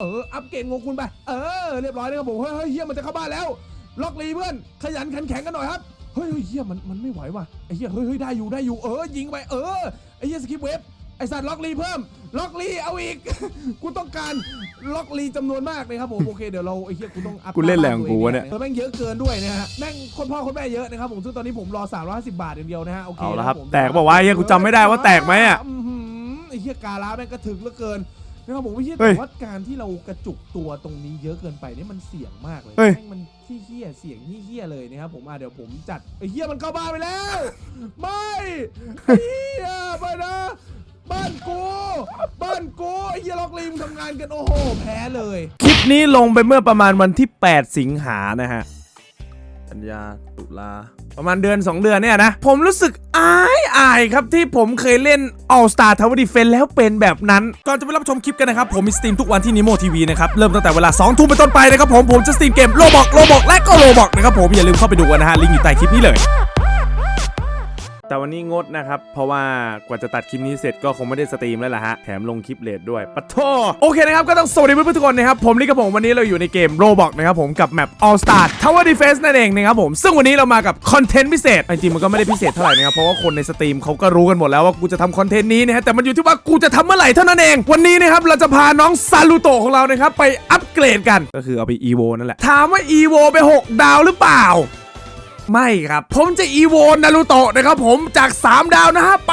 เออ อัปเกรดงงคุณไป เออ เรียบร้อยนะครับผมเฮ้ยเฮ้ยเฮียมันจะเข้าบ้านแล้ว ล็อกลีเพื่อน ขยันขันแข็งกันหน่อยครับ เฮ้ยเฮ้ยเฮียมันมันไม่ไหวว่ะ ไอ้เฮียเฮ้ยเฮ้ยได้อยู่ได้อยู่ เออ ยิงไป เออ ไอ้เฮียสกิปเวฟไอ้สัตว์ล็อกลีเพิ่ม ล็อกลีเอาอีก กูต้องการล็อกลีจำนวนมากเลยครับผมโอเคเดี๋ยวเราไอ้เฮียกูต้องอัพกูเล่นแรงกูวะเนี่ยเออแม่งเยอะเกินด้วยนะฮะแม่งคนพ่อคนแม่เยอะนะครับผมซึ่งตอนนี้ผมรอ350บาทอย่างเดียวนะฮะโอเคเอาละครับผมแตกบอกว่าวะเฮียกูจำไม่ได้ว่าแตกไหมอะอื้อหือไอ้เฮียกาลาแม่งกระถึกเหลือเกิน นะครับผมไอ้เฮียเฮ้ยแต่ว่าการที่เรากระจุกตัวตรงนี้เยอะเกินไปนี่มันเสี่ยงมากเลยเฮ้ย แม่งมันที่เฮียเสี่ยงที่เฮียเลยนะครับผมอะเดี๋ยวผมจัดไอ้เฮียมันเข้าบ้านไปแล้ว ไม่ไอ้เฮียไปนะบ้านกูบ้านกูไอ้เฮียล็อกลีมงทำงานกันโอ้โหแพ้เลย คลิปนี้ลงไปเมื่อประมาณวันที่ 8 สิงหานะฮะ กันยาตุลา ประมาณเดือน 2 เดือนเนี่ยนะ ผมรู้สึกอายอายครับที่ผมเคยเล่น All Star Tower Defense แล้วเป็นแบบนั้น ก่อนจะไปรับชมคลิปกันนะครับ ผมมีสตรีมทุกวันที่ Nemo TV นะครับ เริ่มตั้งแต่เวลา 2 ทุ่มเป็นต้นไปนะครับผมผมจะสตรีมเกมโลบอกโลบอกและก็โลบอกนะครับผมอย่าลืมเข้าไปดูกันนะฮะลิงก์อยู่ใต้คลิปนี้เลย แต่วันนี้งดนะครับ เพราะว่ากว่าจะตัดคลิปนี้เสร็จก็คงไม่ได้สตรีมแล้วล่ะฮะ แถมลงคลิปเลทด้วยปะโทโอเคนะครับ ก็ต้องสวัสดีเพื่อนๆทุกคนนะครับ ผมลิกกับผมวันนี้เราอยู่ในเกม Roblox นะครับผมกับแมป All Star Tower Defense นั่นเองนะครับผม ซึ่งวันนี้เรามากับคอนเทนต์พิเศษ จริงๆมันก็ไม่ได้พิเศษเท่าไหร่นะครับ เพราะว่าคนในสตรีมเขาก็รู้กันหมดแล้วว่ากูจะทำคอนเทนต์นี้นะฮะ แต่มันอยู่ที่ว่ากูจะทำเมื่อไหร่เท่านั้นเอง วันนี้นะครับเราจะพาน้องซาลูโตของเรานะครับไปอัปเกรดกัน ก็คือเอาไป EVO นั่นแหละถามว่า EVO ไป 6 ดาวหรือเปล่า ไม่ครับ ผมจะอีโวนารูโตะนะครับผมจาก 3 ดาวนะฮะ ไป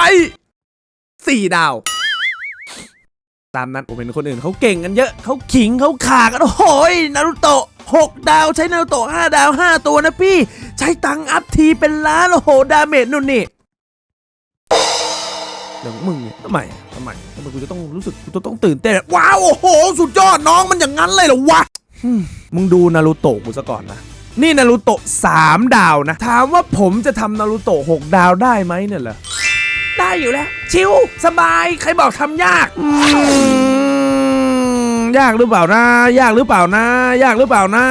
4 ดาว ตามนั้นผมเห็นคนอื่นเขาเก่งกันเยอะเขาขิงเขาขากันโอ้ยนารูโตะ6 ดาวใช้นารูโตะ5ดาว 5 ตัวนะพี่ ใช้ตังอัพทีเป็นล้านโอ้โหดาเมจนู่นนี่เรื่องมึงเนี่ยทำไมทำไมทำไมกูจะต้องรู้สึกกูจะต้องตื่นเต้นว้าวโอ้โห สุดยอดน้องมันอย่างนั้นเลยเหรอวะมมึงดูนารูโตะกูซะก่อนนะ นี่นารูโตะ3ดาวนะ ถามว่าผมจะทำนารูโตะ6ดาวได้ไหมเนี่ยเหรอได้อยู่แล้ว ชิวสบาย ใครบอกทำยากยากหรือเปล่านะ ยากหรือเปล่านะ ยากหรือเปล่านะ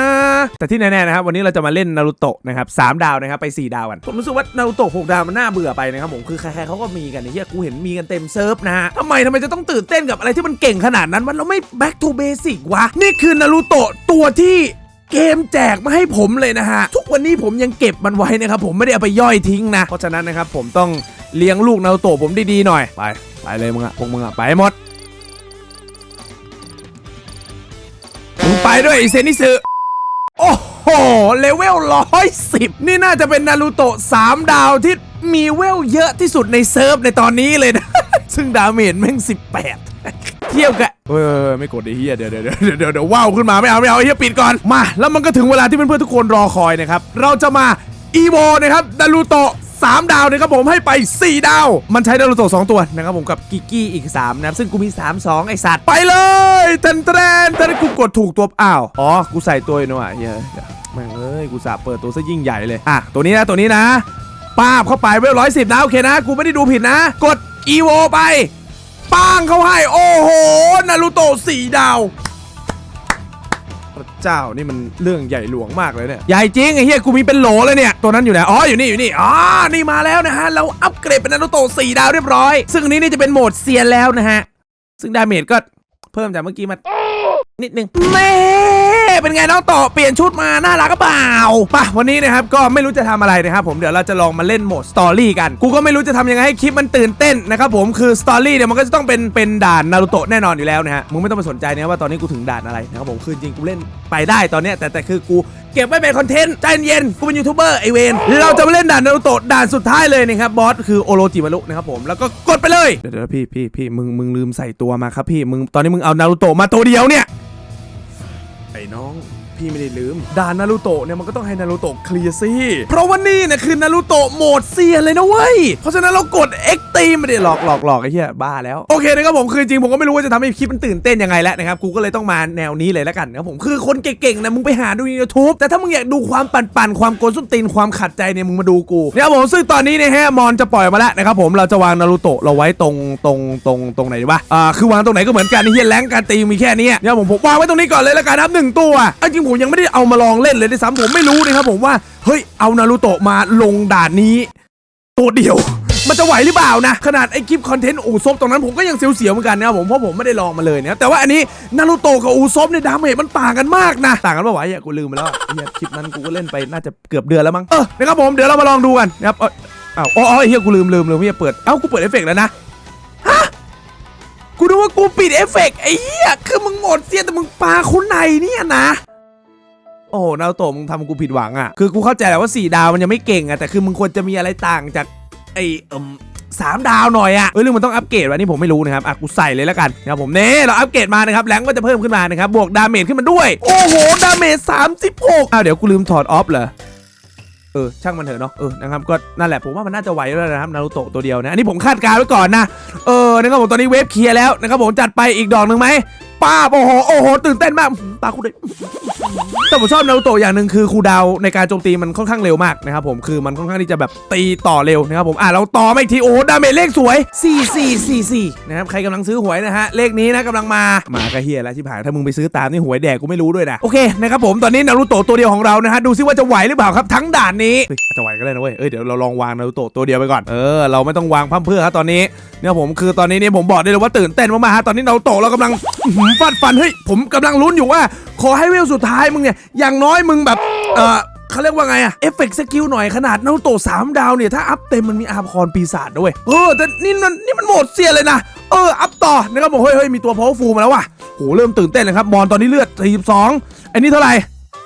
แต่ที่แน่ๆนะครับ วันนี้เราจะมาเล่นนารูโตะนะครับสามดาวนะครับไป 4 ดาวกัน ผมรู้สึกว่านารูโตะ6ดาวมันน่าเบื่อไปนะครับผมคือใครๆเขาก็มีกันเหี้ยกูเห็นมีกันเต็มเซิร์ฟนะฮะทำไมทำไมจะต้องตื่นเต้นกับอะไรที่มันเก่งขนาดนั้นมันเราไม่ back to basic วะ นี่คือนารูโตะตัวที่ เกมแจกมาให้ผมเลยนะฮะ ทุกวันนี้ผมยังเก็บมันไว้นะครับผมไม่ได้เอาไปย่อยทิ้งนะ เพราะฉะนั้นนะครับผมต้องเลี้ยงลูกนารูโตะผมดีๆหน่อย ไปไปเลยมึงอะพวกมึงอะไปให้หมดมึงไปด้วยไอเซนิสึโอ้โหเลเวลร้อยสิบนี่น่าจะเป็นนารูโตะสามดาวที่มีเวลเยอะที่สุดในเซิร์ฟในตอนนี้เลยนะ ซึ่งดาเมจแม่งสิบแปด เทียบกับเออไม่กดไอ้เหี้ยเดี๋ยวเดี๋ยวเดี๋ยวเดี๋ยวเดี๋ยวว้าวขึ้นมาไม่เอาไม่เอาไอ้เหี้ยปิดก่อนมา แล้วมันก็ถึงเวลาที่เพื่อนๆทุกคนรอคอยนะครับเราจะมาอีโวนะครับดารูโตะ3 ดาวนะครับผมให้ไป 4 ดาว มันใช้ดารูโตะ2ตัวนะครับผมกับกิกกี้อีก 3 นะ ซึ่งกูมี 3 2 ไอสัตว์ ไปเลยเทนเทรนแต่กูกดถูกตัวอ้าว อ๋อ กูใส่ตัวอยู่นะว่ะเหี้ยเดี๋ยแม่งเอ้ย กูสาเปิดตัวซะยิ่งใหญ่เลย อะ ตัวนี้นะ ตัวนี้นะป้าบเข้าไปเวลร้อยสิบนะ โอเคนะ กูไม่ได้ดูผิดนะ กดอีโวไป ป้างเขาให้ โอ้โห นารูโตะสี่ดาว พระเจ้านี่มันเรื่องใหญ่หลวงมากเลยเนี่ย ใหญ่จริงไอ้เหี้ยกูมีเป็นโหลเลยเนี่ย ตัวนั้นอยู่ไหน อ๋อ อยู่นี่อยู่นี่ อ๋อ นี่มาแล้วนะฮะ เราอัปเกรดเป็นนารูโตะสี่ดาวเรียบร้อย ซึ่งอันนี้นี่จะเป็นโหมดเซียนแล้วนะฮะ ซึ่งดาเมจก็เพิ่มจากเมื่อกี้มา นิดนึงแม่เป็นไงน้องต่อเปลี่ยนชุดมาน่ารักก็เปล่าป่ะวันนี้นะครับก็ไม่รู้จะทำอะไรนะครับผมเดี๋ยวเราจะลองมาเล่นโหมดสตอรี่กัน กูก็ไม่รู้จะทำยังไงให้คลิปมันตื่นเต้นนะครับผมคือสตอรี่เนี่ยมันก็จะต้องเป็นเป็นด่านนารูโตะแน่นอนอยู่แล้วนะฮะมึงไม่ต้องไปสนใจนะว่าตอนนี้กูถึงด่านอะไรนะครับผมคือจริงกูเล่นไปได้ตอนเนี้ยแต่แต่คือกูเก็บไว้เป็นคอนเทนต์ใจเย็นกูเป็นยูทูบเบอร์ไอเวนเราจะมาเล่นด่านนารูโตะด่านสุดท้ายเลยนะครับบอสคือโอโรจิมารุนะครับผมแล้วก็กดไปเลยเดี๋ยวเดี๋ยวพี่พี่พี่มึงมึงลืมใส่ตัวมาครับพี่มึงตอนนี้มึงเอานารูโตะมาตัวเดียวเนี่ย พี่ไม่ได้ลืมด่านนารูโตะเนี่ยมันก็ต้องให้นารูโตะเคลียร์สิเพราะว่านี่เนี่ยคือนารูโตะโหมดเซียนเลยนะเว้ยเพราะฉะนั้นเรากด X ตีไม่ได้หลอกหลอกหลอกไอ้เหี้ยบ้าแล้วโอเคนะครับผมคือจริงผมก็ไม่รู้ว่าจะทำให้คลิปมันตื่นเต้นยังไงแล้วนะครับกูก็เลยต้องมาแนวนี้เลยแล้วกันนะครับผมคือคนเก่งๆนะมึงไปหาดูใน YouTube แต่ถ้ามึงอยากดูความปั่นๆความโกนส้นตีนความขัดใจเนี่ยมึงมาดูกูเนี่ยผมซึ่งตอนนี้เนี่ยฮะมอนจะปล่อยมาแล้วนะครับผมเราจะวางนารูโตะเราไว้ตรงตรงตรงตรงไหนดีวะอ่าคือวางตรงไหนก็เหมือนกันไอ้เหี้ยแรงการตีมีแค่นี้เนี่ยผมผมวางไว้ตรงนี้ก่อนเลยแล้วกันครับหนึ่งตัวเอาจริงผมยังไม่ได้เอามาลองเล่นเลยด้วยซ้ำผมไม่รู้นะครับผมว่าเฮ้ยเอานารูโตะมาลงด่านนี้ตัวเดียวมันจะไหวหรือเปล่านะ ขนาดไอ้คลิปคอนเทนต์อูซบตรงนั้นผมก็ยังเสียวๆเหมือนกันนะครับผมเพราะผมไม่ได้ลองมาเลยนะครับแต่ว่าอันนี้นารูโตะกับอูซบเนี่ยดาเมจมันต่างกันมากนะต่างกันปะวะไอ้เหี้ยกูลืมไปแล้วอะไอ้เหี้ยคลิปนั้นกูก็เล่นไปน่าจะเกือบเดือนแล้วมั้งเออนะครับผมเดี๋ยวเรามาลองดูกันนะครับเอ้ยอ้าวอ๋ออ๋อไอ้เหี้ยกูลืมลืมลืมเหี้ยเปิดเอ้ากูเปิดเอฟเฟกต์แล้วนะฮะกูนึกว่ากูปิดเอฟเฟกต์ไอ้เหี้ยคือมึงหมดเสียนแต่มึงปาคุณในเนี่ยนะ โอ้โหนารูโตะมึงทำกูผิดหวังอะคือกูเข้าใจแหละว่า 4 ดาวมันยังไม่เก่งอะแต่คือมึงควรจะมีอะไรต่างจากไอ้เอ่มสามดาวหน่อยอะเอ้ยเรื่อมันต้องอัปเกรดวะนี่ผมไม่รู้นะครับอะกูใส่เลยแล้วกันนะครับผมเน่เราอัปเกรดมานะครับแรงก็จะเพิ่มขึ้นมานะครับบวกดาเมจขึ้นมาด้วย โอ้โหดาเมจ36อ้าวเดี๋ยวกูลืมถอดออฟเหรอเออช่างมันเถอะเนาะเออนะครับก็นั่นแหละผมว่ามันน่าจะไหวแล้วนะครับนารูโตะตัวเดียวนะอันนี้ผมคาดการณ์ไว้ก่อนนะเออนะครับผมตอนนี้เวฟเคลียร์แล้วนะครับผมจัดไปอีกดอกหนึ่งไหมป้าบโอ้โหโอ้โหตื่นเต้นมากอื้อหือตาคุณเลยแต่ผมชอบนารูโตะอย่างหนึ่งคือคูดาวในการโจมตีมันค่อนข้างเร็วมากนะครับผมคือมันค่อนข้างที่จะแบบตีต่อเร็วนะครับผมอะเราต่อมาอีกทีโอ้โหดาเมจเลขสวย 4 4 4 4นะครับใครกำลังซื้อหวยนะฮะเลขนี้นะกำลังมา มากระเฮียแล้วที่ผ่านถ้ามึงไปซื้อตามนี่หวยแดกกูไม่รู้ด้วยนะโอเคนะครับผมตอนนี้นารูโตะตัวเดียวของเรานะฮะดูซิว่าจะไหวหรือเปล่าครับทั้งด่านนี้จะไหวก็ได้นะเว้ยเอ้ยเดี๋ยวเราลองวางนารูโตะตัวเดียวไปก่อนเออเราไม่ต้องวางพั่มเพื่อครับตอนนี้เนี่ยผมคือตอนนี้เนี่ยผมบอกได้เลยว่าตื่นเต้นมากๆฮะตอนนี้นารูโตะเรากำลังหืฟาดฟันเฮ้ยผมกำลังลุ้นอยู่ว่า ขอให้เวลสุดท้ายมึงเนี่ยอย่างน้อยมึงแบบเออเขาเรียกว่าไงอะเอฟเฟกต์สกิลหน่อยขนาดนารูโตสามดาวเนี่ยถ้าอัพเต็มมันมีอาพรปีศาจด้วยเออแต่นี่มันนี่มันโหมดเสียเลยนะเอออัพต่อนะครับอกเฮ้ยเฮ้ยมีตัวพาวฟูมาแล้วว่ะโหเริ่มตื่นเต้นเลยครับมอนตอนนี้เลือด42อ้นี่เท่าไหร่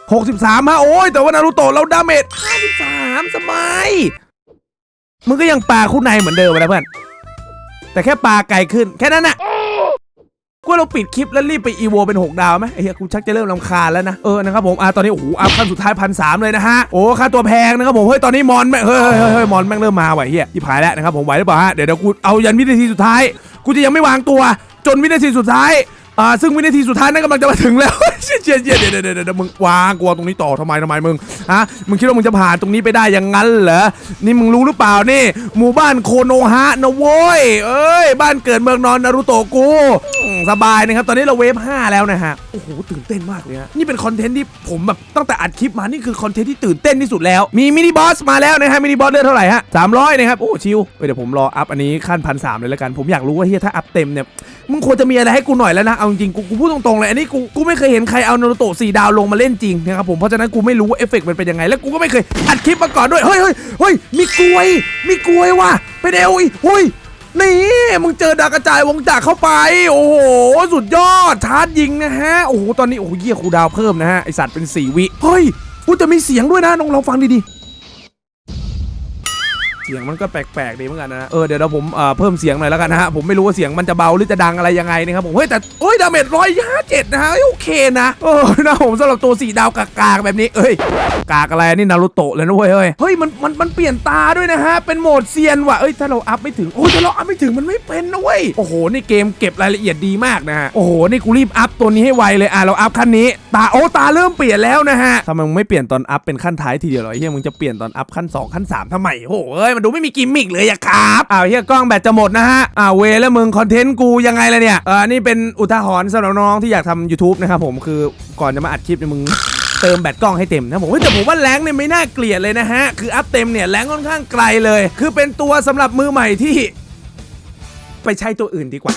63ฮะโอ้ยแต่ว่านารูโตะเราดาเมจ53สบายมึงก็ยังปลาคู่ในเหมือนเดิมนะเพื่อนแต่แค่ปลาไกลขึ้นแค่นั้นน่ะ ว่าเราปิดคลิปแล้วรีบไปอีโวเป็น 6 ดาวไหมไอ้เหี้ยกูชักจะเริ่มลำคาญแล้วนะ เออนะครับผมอะตอนนี้โอ้โหอัพขั้นสุดท้ายพันสามเลยนะฮะ โอ้ค่าตัวแพงนะครับผม เฮ้ย ตอนนี้มอนแม่งเฮ้ยเฮ้ยเฮ้ยมอนแม่งเริ่มมาไหวเฮียที่ผายแล้วนะครับผมไหวหรือเปล่าฮะ เดี๋ยวเดี๋ยวกูเอายันวินาทีสุดท้าย กูจะยังไม่วางตัว จนวินาทีสุดท้าย อ่าซึ่งวินาทีสุดท้ายนั่นกำลังจะมาถึงแล้ว เชียเชียเชียเดี๋ยวเดี๋ยวเดี๋ยวเดี๋ยวมึงวางกลัวตรงนี้ต่อทำไมทำไมมึงฮะมึงคิดว่ามึงจะผ่านตรงนี้ไปได้อย่างนั้นเหรอนี่มึงรู้หรือเปล่านี่ หมู่บ้านโคโนฮะนะโว้ยเอ้ยบ้านเกิดเมืองนอนนารูโตะกูสบายนะครับ ตอนนี้เราเวฟ5แล้วนะฮะโอ้โหตื่นเต้นมากเลยฮะนี่เป็นคอนเทนต์ที่ผมแบบตั้งแต่อัดคลิปมานี่คือคอนเทนต์ที่ตื่นเต้นที่สุดแล้วมีมินิบอสมาแล้วนะฮะมินิบอสเลือดเท่าไหร่ฮะ300นะครับโอ้ชิวเอ้ยเดี๋ยวผมรออัพอันนี้ขั้นพันสามเลยแล้วกันผมอยากรู้ว่าเฮียถ้าอัพเต็มเนี่ยมึงควรจะมีอะไรให้กูหน่อยแล้วนะเอาจริงกูกูพูดตรงๆเลยอันนี้กูกูไม่เคยเห็นใครเอานารูโตะสี่ดาวลงมาเล่นจริงนะครับผมเพราะฉะนั้นกูไม่รู้ว่าเอฟเฟกต์มันเป็นยังไงแล้วกูก็ไม่เคยอัดคลิปมาก่อนด้วยเฮ้ยเฮ้ยเฮ้ยมีกลวยมีกลวยว่ะเป็นเอลอีเฮ้ยนี่มึงเจอดาวกระจายวงจักรเข้าไป โอ้โห สุดยอดชาร์จยิงนะฮะ โอ้โห ตอนนี้ โอ้โหเยี่ยครูดาวเพิ่มนะฮะ ไอสัตว์เป็นสี่วิ เฮ้ยกูจะมีเสียงด้วยนะลองลองฟังดีๆ สียงมันก็แปลกๆดีเหมือนกันนะเออเดี๋ยวเราผมเอ่อเพิ่มเสียงหน่อยแล้วกันนะฮะผมไม่รู้ว่าเสียงมันจะเบาหรือจะดังอะไรยังไงนะครับผมเฮ้ยแต่โอ้ยดาเมจร้อยห้าเจ็ดนะฮะโอเคนะเออนะผมสำหรับตัวสีดาวกากๆแบบนี้เอ้ยกากอะไรนี่นารูโตะเลยนะเว้ยเฮ้ยเฮ้ยมันมันมันเปลี่ยนตาด้วยนะฮะเป็นโหมดเซียนว่ะเอ้ยถ้าเราอัพไม่ถึงโอ้ยถ้าเราอัพไม่ถึงมันไม่เป็นนะเว้ยโอ้โหนี่เกมเก็บรายละเอียดดีมากนะฮะโอ้โหนี่กูรีบอัพตัวนี้ให้ไวเลยอะเราอัพขั้นนี้ ตาโอ้ตาเริ่มเปลี่ยนแล้วนะฮะทำไมมึงไม่เปลี่ยนตอนอัพเป็นขั้นท้ายทีเดียวหรอเฮียมึงจะเปลี่ยนตอนอัพขั้นสองขั้นสามทำไมโอ้เอ้ยมันดูไม่มีกิมมิกเลยอะครับอ้าวเฮียกล้องแบตจะหมดนะฮะอ้าวเวแล้วมึงคอนเทนต์กูยังไงล่ะเนี่ยเออนี่เป็นอุทาหรณ์สำหรับน้องที่อยากทำ YouTube นะครับผมคือก่อนจะมาอัดคลิปเนี่ยมึงเติมแบตกล้องให้เต็มนะผมเฮ้แต่ผมว่าแรงเนี่ยไม่น่าเกลียดเลยนะฮะคืออัพเต็มเนี่ยแรงค่อนข้างไกลเลย คือเป็นตัวสำหรับมือใหม่ที่ ไปใช้ตัวอื่นดีกว่า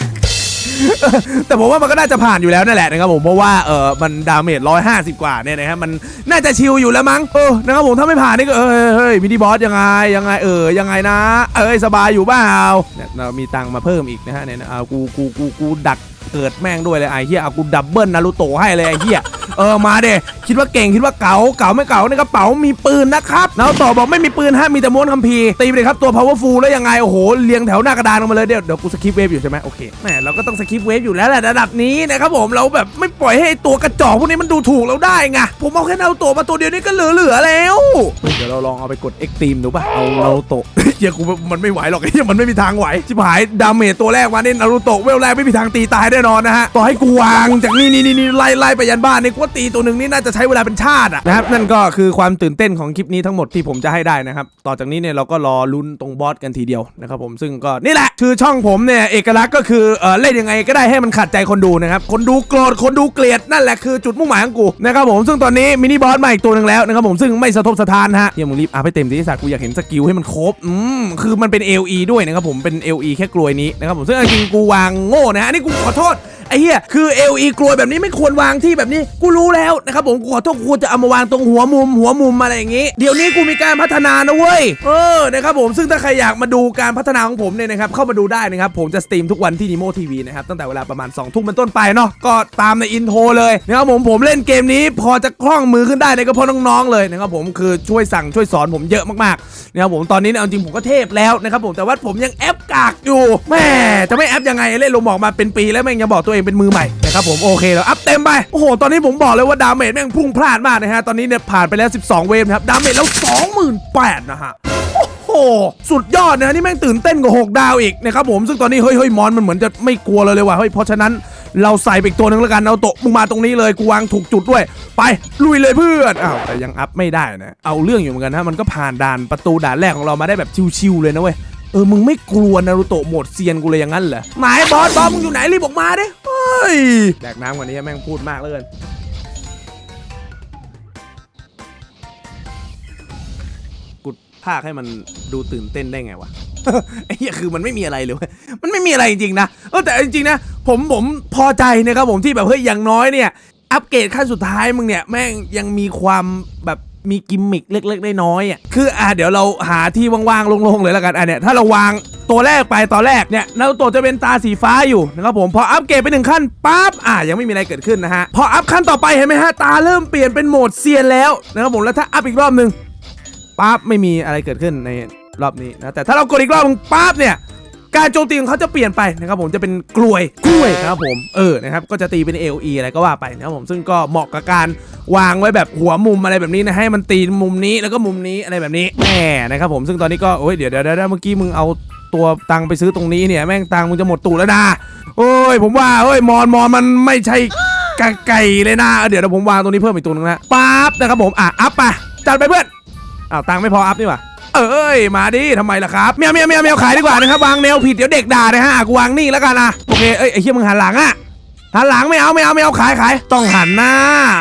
แต่ผมว่ามันก็น่าจะผ่านอยู่แล้วนั่นแหละนะครับผมเพราะว่าเออมันดาเมจร้อยห้าสิบกว่าเนี่ยนะฮะมันน่าจะชิลอยู่แล้วมั้งเออนะครับผมถ้าไม่ผ่านนี่ก็เออเฮ้ยเฮ้ยมินิบอสยังไงยังไงเออยังไงนะ เอ้ยสบายอยู่เปล่าเนี่ยเรามีตังค์มาเพิ่มอีกนะฮะเนี่ยเอากูกูกูกูดัก เกิดแม่งด้วยเลยไอ้เหี้ยเอากูดับเบิลนารูโตะให้เลยไอ้เหี้ยเออมาเด้คิดว่าเก่งคิดว่าเก๋าเก๋าไม่เก๋าในกระเป๋ามีปืนนะครับนารูโตะบอกไม่มีปืนฮะมีแต่ม้วนคัมภีร์ตีไปเลยครับตัว powerful แล้วยังไงโอ้โหเรียงแถวหน้ากระดานลงมาเลยเดี๋ยวเดี๋ยวกูสคิปเวฟอยู่ใช่ไหมโอเคแหมเราก็ต้องสคิปเวฟอยู่แล้วแหละระดับนี้นะครับผมเราแบบไม่ปล่อยให้ตัวกระจอกพวกนี้มันดูถูกเราได้ไงผมเอาแค่นารูโตะมาตัวเดียวนี่ก็เหลือๆแล้วเฮ้ยเดี๋ยวเราลองเอาไปกด Extreme ดูป่ะเอานารูโตเฮียกูมันไม่ไหวหรอกเฮียมันไม่มีทางไหวชิบหายดาเมจตัวแรกมาเนี่ยนารูโตะเวลแรกไม่มีทางตีตายแน่นอนนะฮะต่อให้กูวางจากนี่นี่นี่ไล่ไล่ไปยันบ้านในกูว่าตีตัวหนึ่งนี่น่าจะใช้เวลาเป็นชาติอะนะครับนั่นก็คือความตื่นเต้นของคลิปนี้ทั้งหมดที่ผมจะให้ได้นะครับต่อจากนี้เนี่ยเราก็รอลุ้นตรงบอสกันทีเดียวนะครับผมซึ่งก็นี่แหละคือช่องผมเนี่ยเอกลักษณ์ก็คือเออเล่นยังไงก็ได้ให้มันขัดใจคนดูนะครับคนดูโกรธคนดูเกลียดนั่นแหละคือจุดมุ่งหมายของกูนะครับผมซึ่งตอนนี้มินิบอสมาอีกตัวหนึ่งแล้วนะครับผมซึ่งไม่สะทกสะท้านฮะเฮียมึงรีบอัพให้เต็มที่สัตว์กูอยากเห็นสกิลให้มันครบอืมคือมันเป็น LE ด้วยนะครับผมเป็น LE แค่กลวยนี้นะครับผมซึ่งจริงกูวางโง่นะฮะนนี่กูขอโทษไอ้เหี้ยคือ LE กลวยแบบนี้ไม่ควรวางที่แบบนี้ กูรู้แล้วนะครับผมกูขอโทษกูจะเอามาวางตรงหัวมุม หัวมุมอะไรอย่างงี้ เดี๋ยวนี้กูมีการพัฒนานะเว้ยเออนะครับผมซึ่งถ้าใครอยากมาดูการพัฒนาของผมเนี่ยนะครับเข้ามาดูได้นะครับผมจะสตรีมทุกวันที่นิโมทีวีนะครับตั้งแต่เวลาประมาณ2ทุ่มเป็นต้นไปเนาะก็ตามในอินโทรเลยนะครับผมผมเล่นเกมนี้พอจะคล่องมือขึ้นได้เนี่ยก็เพราะน้องๆเลยนะครับผมคือช่วยสั่งช่วยสอนผมเยอะมากๆนะครับผมตอนนี้เนี่ยเอาจริงผมก็เทพแล้วนะครับผมแต่ว่าผมยังแอปกากอยู่แม่จะไม่แอปยังไงเล่นลงบอกมาเป็นปีแล้วแม่งยังบอกตัวเองเป็นมือใหม่นะครับผมโอเคแล้วอัพเต็มไปโอ้โหตอนนี้ผมบอกเลยว่าดาเมจแม่งพุ่งพลาดมากนะฮะตอนนี้เนี่ยผ่านไปแล้ว 12 เวฟนครับดาเมจแล้ว 28,000นะฮะโอ้โหสุดยอดนะนี่แม่งตื่นเต้นกว่า6ดาวอีกนะครับผมซึ่งตอนนี้เฮ้ยเฮ้ยมอนมันเหมือนจะไม่กลัวเลยเลยว่ะเฮ้ยเพราะฉะนั้นเราใส่ไปอีกตัวหนึงแล้วกันเอาโตะมึงมาตรงนี้เลยกูวางถูกจุดด้วย ไปลุยเลยเพื่อนอ้าวแต่ยังอัพไม่ได้นะเอาเรื่องอยู่เหมือนกันนะมันก็ผ่านด่านประตูด่านแรกของเรามาได้แบบชิวๆเลยนะเว้ย เออมึงไม่กลัวนารูโตะโหมดเซียนกูเลยอย่างนั้นเหรอหมายบอสบอสมึงอยู่ไหนรีบออกมาดิเฮ้ยแดกน้ำกว่านี้แม่งพูดมากเลยกูภาคให้มันดูตื่นเต้นได้ไงวะไอ้เหี้ยคือมันไม่มีอะไรเลยเว้ยมันไม่มีอะไรจริงๆนะเออแต่จริงๆนะ ผมผมพอใจนะครับผมที่แบบเฮ้ยอย่างน้อยเนี่ย อัปเกรดขั้นสุดท้ายมึงเนี่ยแม่งยังมีความแบบ มีกิมมิคเล็กๆน้อยๆอะคืออะเดี๋ยวเราหาที่ว่างๆโล่งๆเลยแล้วกันอะเนี่ยถ้าเราวางตัวแรกไปตอนแรกเนี่ยนารูโตะจะเป็นตาสีฟ้าอยู่นะครับผมพออัปเกรดไปหนึ่งขั้นปั๊บอะยังไม่มีอะไรเกิดขึ้นนะฮะพออัพขั้นต่อไปเห็นไหมฮะตาเริ่มเปลี่ยนเป็นโหมดเซียนแล้วนะครับผมแล้วถ้าอัพอีกรอบหนึ่งปั๊บไม่มีอะไรเกิดขึ้นในรอบนี้นะแต่ถ้าเรากดอีกรอบนึงปั๊บเนี่ย การโจมตีของเขาจะเปลี่ยนไปนะครับผมจะเป็นกลวยกล้วยนะครับผมเออนะครับก็จะตีเป็น LE อะไรก็ว่าไปนะครับผมซึ่งก็เหมาะกับการวางไว้แบบหัวมุมอะไรแบบนี้นะให้มันตีมุมนี้แล้วก็มุมนี้อะไรแบบนี้แหมนะครับผมซึ่งตอนนี้ก็โอ้ยเดี๋ยวเดี๋ยวเดี๋ยวเมื่อกี้มึงเอาตัวตังค์ไปซื้อตรงนี้เนี่ยแม่งตังค์มึงจะหมดตูดแล้วนะโอ้ยผมว่าเฮ้ยมอนมอนมันไม่ใช่ไก่เลยนะเดี๋ยวเดี๋ยวผมวางตรงนี้เพิ่มอีกตัวนึงนะปั๊บนะครับผมอะอัพไปจัดไปเพื่อนอ้าวตังค์ไม่พออัพนี่หว่า เอ้ยมาดิทำไมล่ะครับเมียวเมียวเมียวเมียวขายดีกว่านะครับวางแนวผิดเดี๋ยวเด็กด่านะฮะกูวางนี่แล้วกันอะโอเคเอ้ยไอ้เหี้ยมึงหันหลังอะหันหลังไม่เอาไม่เอาไม่เอาขายขายต้องหันหน้า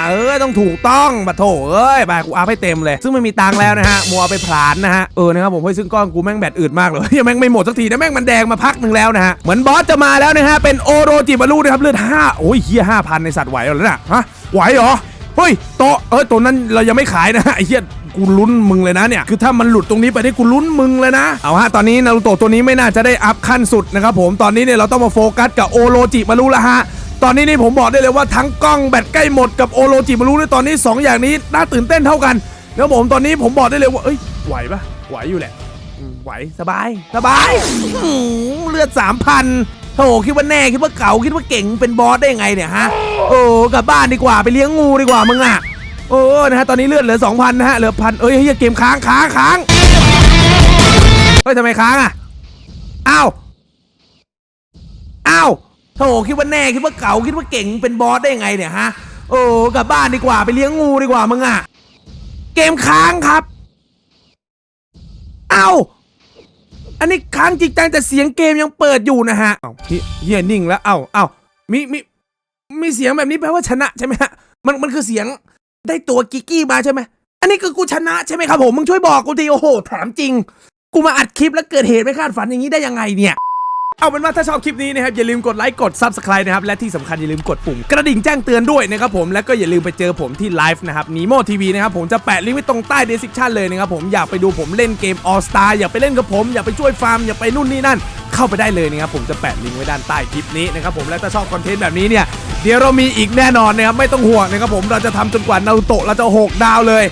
เออต้องถูกต้องบัดโถเอ้ยไปกูอัพให้เต็มเลย ซึ่งไม่มีตังแล้วนะฮะมัวไปผลานนะฮะเออนะครับผมเฮ้ยซึ่งก้อนกูแม่งแบตอืดมากเลยยังแม่งไม่หมดสักทีนะแม่งมันแดงมาพักหนึ่งแล้วนะฮะเหมือนบอสจะมาแล้วนะฮะเป็นโอโรจิบารุนะครับเลือดห้าโอ้ยเฮียห้าพันในสัตว์ไหวเหรอเนี่ยฮะไหวเหรอเฮ้ยโตเอ้ยตัวนั้นเรายังไม่ขายนะไอ้เหี้ย กูลุ้นมึงเลยนะเนี่ยคือถ้ามันหลุดตรงนี้ไปได้กูลุ้นมึงเลยนะ เอาฮะตอนนี้นารูโตะตัวนี้ไม่น่าจะได้อัพขั้นสุดนะครับผมตอนนี้เนี่ยเราต้องมาโฟกัสกับโอโรจิมารุล้วฮะตอนนี้นี่ผมบอกได้เลยว่าทั้งกล้องแบตใกล้หมดกับโอโรจิมารุในตอนนี้ 2 อย่างนี้น่าตื่นเต้นเท่ากันแล้วผมตอนนี้ผมบอกได้เลยว่าเอ้ยไหวปะไหวอยู่แหละไหวสบายสบายเลือดสามพันโธคิดว่าแน่คิดว่าเก่าคิดว่าเก่งเป็นบอสได้ยังไงเนี่ยฮะโอ้กลับบ้านดีกว่าไปเลี้ยงงูดีกว่ามึงอะ โอ้นะฮะตอนนี้เลือดเหลือสองพันนะฮะเหลือพันเอ้ยเฮียเกมค้างค้างค้างเฮ้ยทำไมค้างอะอ้าวอ้าวโธ่คิดว่าแน่คิดว่าเก่าคิดว่าเก่งเป็นบอสได้ยังไงเนี่ยฮะโอ้กลับบ้านดีกว่าไปเลี้ยงงูดีกว่ามึงอะเกมค้างครับเอ้าอันนี้ค้างจริงจังแต่เสียงเกมยังเปิดอยู่นะฮะเอ้าเฮียเฮียนิ่งแล้วเอ้าเอ้ามีมีมีเสียงแบบนี้แปลว่าชนะใช่ไหมฮะมันมันคือเสียง ได้ตัวกิกกี้มาใช่ไหม อันนี้คือกูชนะใช่ไหมครับผมมึงช่วยบอกกูทีโอ้โหถามจริง กูมาอัดคลิปแล้วเกิดเหตุไม่คาดฝันอย่างนี้ได้ยังไงเนี่ยเอาเป็นว่าถ้าชอบคลิปนี้นะครับอย่าลืมกดไลค์กด Subscribe นะครับและที่สำคัญอย่าลืมกดปุ่มกระดิ่งแจ้งเตือนด้วยนะครับผมแล้วก็อย่าลืมไปเจอผมที่ไลฟ์นะครับนีโมทีวีนะครับผมจะแปะลิงก์ไว้ตรงใต้เดส i ิชันเลยนะครับผมอยากไปดูผมเล่นเกม All Star อยากไปเล่นกับผม อยากไปช่วยฟาร์มอยากไปนู่นนี่นั่น เข้าไปได้เลยนะครับผมจะแปะลิงก์ไว้ด้านใต้คลิปนี้นะครับผมและถ้าชอบคอนเทนต์แบบนี้เนี่ย เดี๋ยวเรามีอีกแน่นอนนะครับไม่ต้องห่วงนะครับผมเราจะทำจนกว่านารูโตะเราจะหกดาวเลย